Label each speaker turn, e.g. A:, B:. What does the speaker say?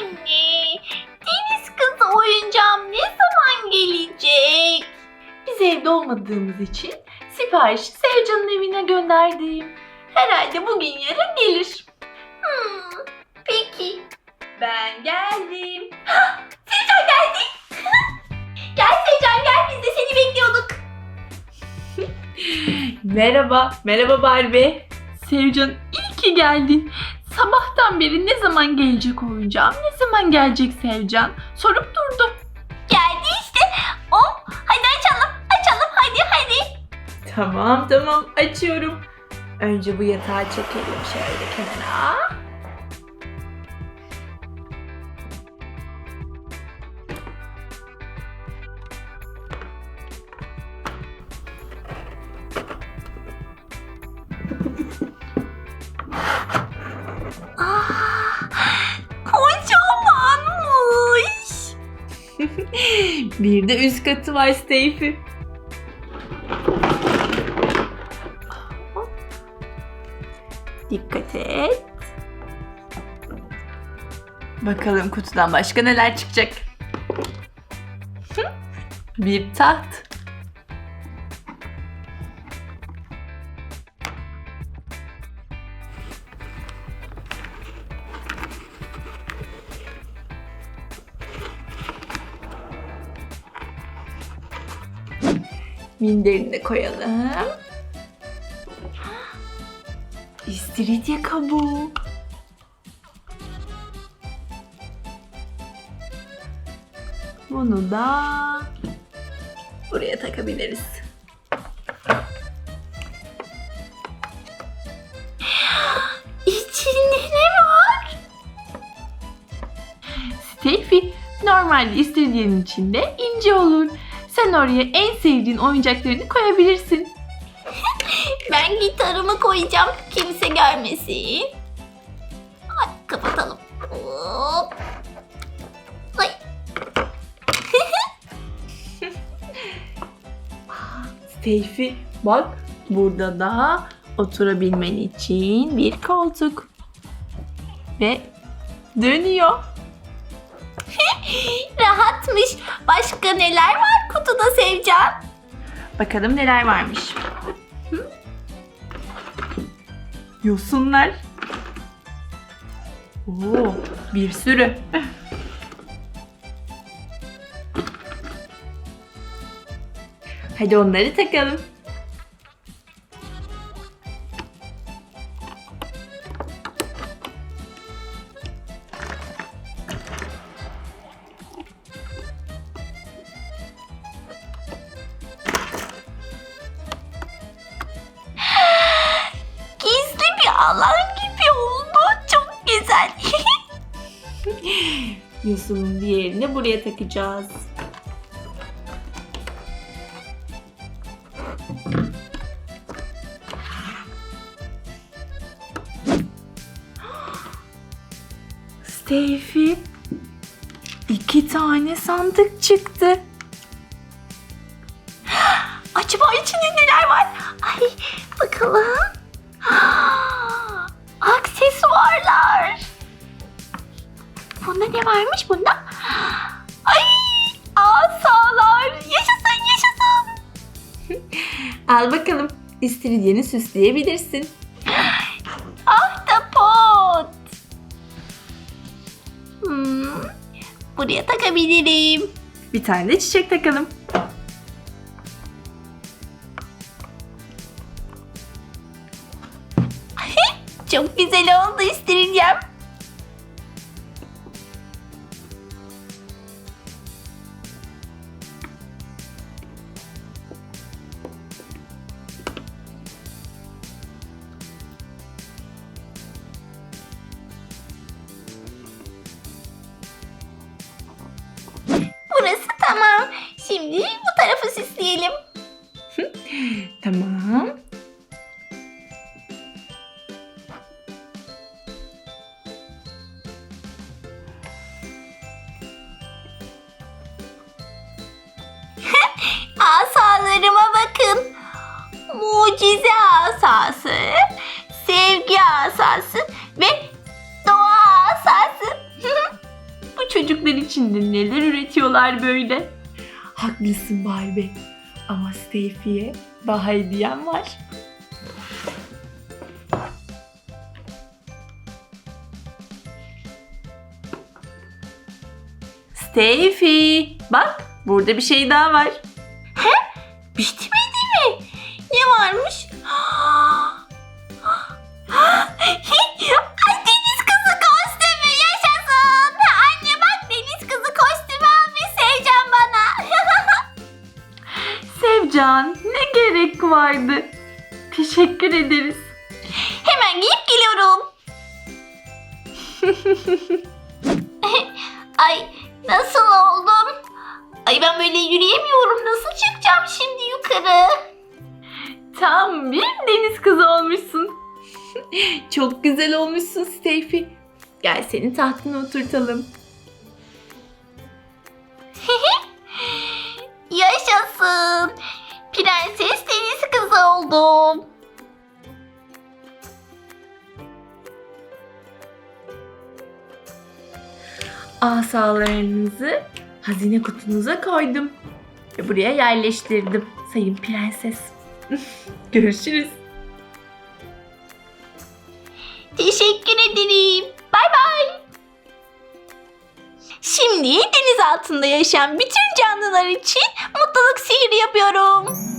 A: Anne, deniz kızı oyuncağım ne zaman gelecek?
B: Biz evde olmadığımız için siparişi Sevcan'ın evine gönderdim. Herhalde bugün yarın gelir.
A: Hmm, peki.
B: Ben geldim.
A: Sevcan geldi. gel Sevcan gel biz de seni bekliyorduk.
B: Merhaba, merhaba Barbie. Sevcan iyi ki geldin. Sabahtan beri ne zaman gelecek oyuncağım, ne zaman gelecek Sevcan? Sorup durdu.
A: Geldi işte. Oh, hadi açalım açalım hadi hadi.
B: Tamam tamam açıyorum. Önce bu yatağı çekelim şöyle kenara. Bir de üst katı var Steyfi. Dikkat et. Bakalım kutudan başka neler çıkacak. Bir taht. Minderini de koyalım. İstiridye kabuğu. Bunu da buraya takabiliriz.
A: İçinde ne var?
B: Steffi, normalde istiridyenin içinde ince olur. Sen oraya en sevdiğin oyuncaklarını koyabilirsin.
A: Ben gitarımı koyacağım kimse görmesin. Hadi kapatalım. Hop. Ay.
B: Steffi, bak burada da oturabilmen için bir koltuk. Ve dönüyor.
A: Rahatmış. Başka neler var kutuda Sevcan?
B: Bakalım neler varmış. Yosunlar. Oo, bir sürü. Hadi onları takalım. Yosunun diğerini buraya takacağız. Steffi, iki tane sandık çıktı.
A: Acaba içinde neler var? Ay bakalım. Bunda ne varmış bunda? Ay asalar. Yaşasın yaşasın.
B: Al bakalım, istiridyeni süsleyebilirsin.
A: Ahtapot. Hmm, buraya takabilirim.
B: Bir tane de çiçek takalım.
A: Çok güzel oldu istiridyem. Burası tamam. Şimdi bu tarafı süsleyelim.
B: Tamam.
A: Asalarıma bakın. Mucize asası, sevgi asası.
B: Çocuklar için de neler üretiyorlar böyle. Haklısın Barbie. Ama Steffi'ye daha hediyem var. Steffi, bak burada bir şey daha var.
A: Bitmedi mi? Ne
B: gerek vardı? Teşekkür ederiz.
A: Hemen giyip geliyorum. Ay nasıl oldum? Ay ben böyle yürüyemiyorum. Nasıl çıkacağım şimdi yukarı?
B: Tam bir deniz kızı olmuşsun. Çok güzel olmuşsun Steffi. Gel seni tahtına oturtalım. Asalarınızı hazine kutunuza koydum. Ve buraya yerleştirdim. Sayın prenses. Görüşürüz.
A: Teşekkür ederim. Bay bay. Şimdi deniz altında yaşayan bütün canlılar için mutluluk sihiri yapıyorum.